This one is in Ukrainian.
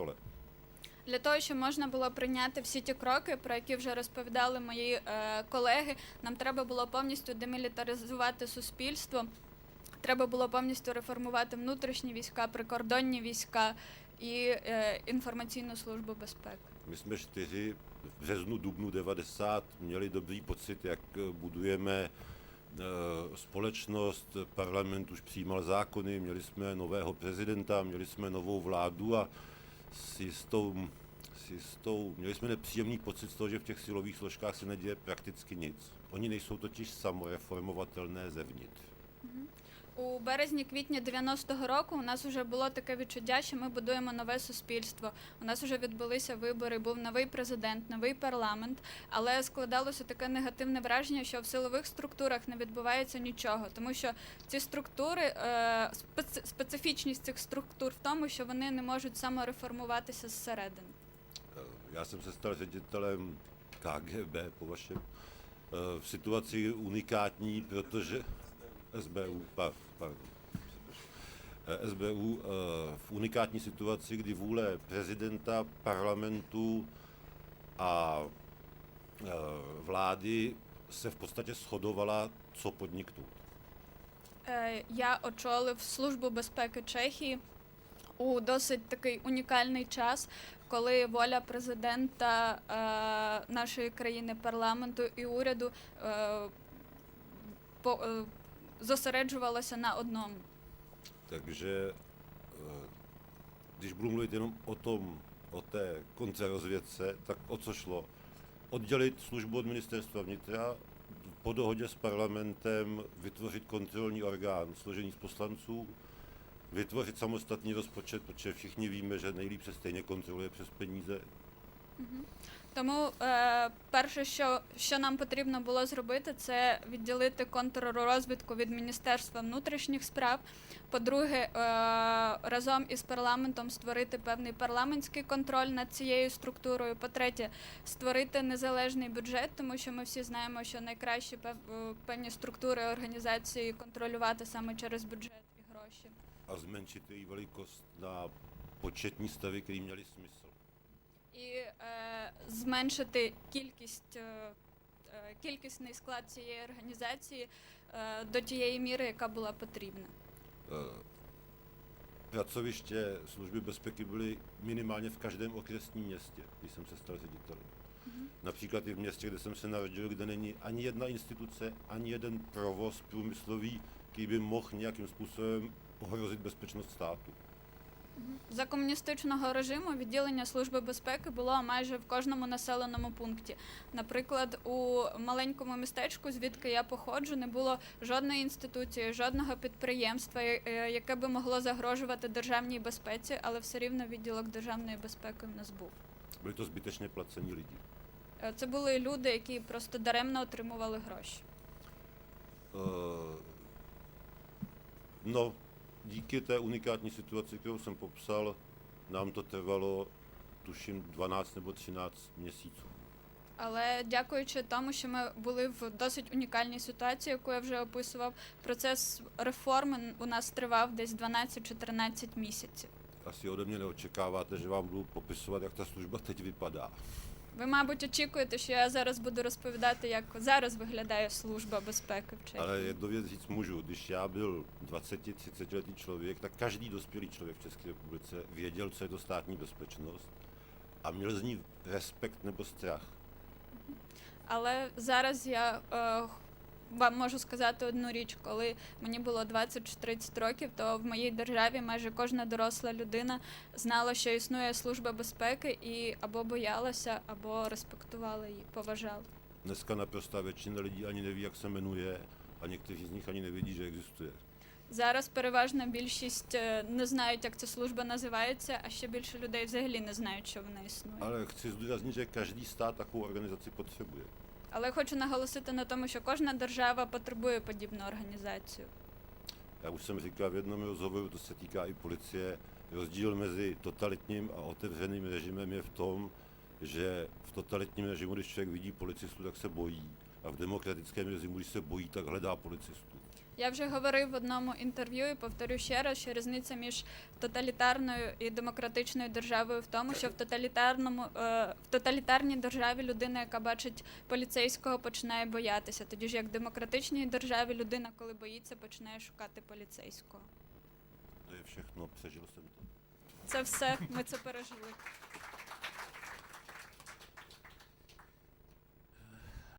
kontrole. Для того, щоб можна було прийняти всі ті кроки, про які вже розповідали мої е, колеги, нам треба було повністю демілітаризувати суспільство. Треба було повністю реформувати внутрішні війська, прикордонні війська і е, інформаційну службу безпеки. My jsme čtyři v březnu, dubnu 90 měli dobrý pocit, jak eh, budujeme eh, společnost, parlament už přijímal zákony, měli jsme nového prezidenta, měli jsme novou vládu a s jistou, s jistou, měli jsme nepříjemný pocit z toho, že v těch silových složkách se neděje prakticky nic. Oni nejsou totiž samoreformovatelné zevnitř. У березні-квітні 90-го року у нас вже було таке відчуття, що ми будуємо нове суспільство. У нас вже відбулися вибори, був новий президент, новий парламент, але складалося таке негативне враження, що в силових структурах не відбувається нічого, тому що ці структури, е, специфічність цих структур в тому, що вони не можуть самореформуватися зсередини. Já jsem se stal ředitelem KGB po vašem eh, v situaci unikátní, protože SBU, pardon, eh, SBU eh, v unikátní situaci, kdy vůle prezidenta, parlamentu a eh, vlády se v podstatě shodovala, co podniknout. Я очолив службу безпеки Чехії у досить такий унікальний час, коли воля президента нашої країни, парламенту і уряду по, е, зосереджувалася на одному. Takže eh, když budu mluvit jenom o tom, o té kontrarozvědce, tak o co šlo? Oddělit službu od ministerstva vnitra, po dohodě s parlamentem vytvořit kontrolní orgán složený z poslanců, vytvořit samostatný rozpočet, protože všichni víme, že nejlíp se stejně kontroluje přes peníze. Тому е, перше, що, що нам потрібно було зробити, це відділити контррозвідку від Міністерства внутрішніх справ. По-друге, е, разом із парламентом створити певний парламентський контроль над цією структурою. По-третє, створити незалежний бюджет, тому що ми всі знаємо, що найкраще е, певні структури організації контролювати саме через бюджет і гроші. a zmenšit její velikost na početní stavy, které měly smysl. І е, зменшити кількість, е, е, кількісний склад цієї організації е, до тієї міри, яка була потрібна. Eh, Pracoviště služby bezpeky byly minimálně v každém okresním městě, když jsem se stal ředitelem. Například i v městě, kde jsem se narodil, kde není ani jedna instituce, ani jeden provoz průmyslový, který by mohl nějakým způsobem ohrozit bezpečnost státu. За комуністичного режиму відділення служби безпеки було майже в кожному населеному пункті. Наприклад, у маленькому містечку, звідки я походжу, не було жодної інституції, жодного підприємства, е, яке би могло загрожувати державній безпеці, але все рівно відділок державної безпеки в нас був. Byli to zbytečně placení lidi. Е, Це були люди, які просто даремно отримували гроші. Eh, No, díky té unikátní situaci, kterou jsem popsal, nám to trvalo, tuším, 12 nebo 13 měsíců. Але дякуючи тому, що ми були в досить унікальній ситуації, яку я вже описував, процес реформи у нас тривав десь 12-14 місяців. Asi ode mě neočekáváte, že vám budu popisovat, jak ta služba teď vypadá. Ви, мабуть, очікуєте, що я зараз буду розповідати, як зараз виглядає служба безпеки в Чехії. Ale říct můžu. Když já byl 20-30 letý člověk, tak každý dospělý člověk v České republice věděl, co je to státní bezpečnost a měl z ní respekt nebo strach. Але зараз я е, вам можу сказати одну річ, коли мені було 20 чи 30 років, то в моїй державі майже кожна доросла людина знала, що існує служба безпеки, і або боялася, або респектувала її, поважала. Dneska naprostá většina lidí ani neví, jak se jmenuje a někteří z nich ani nevědí, že existuje. Зараз переважна більшість е, не знають, як ця служба називається, а ще більше людей взагалі не знають, що вона існує. Chci zdůraznit, že každý stát takovou organizaci potřebuje. Але хочу наголосити на тому, що кожна держава потребує подібну організацію. Já už jsem říkal v jednom rozhovoru, to se týká i policie, rozdíl mezi totalitním a otevřeným režimem je v tom, že v totalitním režimu, když člověk vidí policistu, tak se bojí. A v demokratickém režimu, když se bojí, tak hledá policistu. Я вже говорив в одному інтерв'ю і повторю ще раз, що різниця між тоталітарною і демократичною державою в тому, що в тоталітарному е, в тоталітарній державі людина, яка бачить поліцейського, починає боятися. Тоді ж як в демократичній державі людина, коли боїться, починає шукати поліцейського. Jsem. Це все, ми це пережили.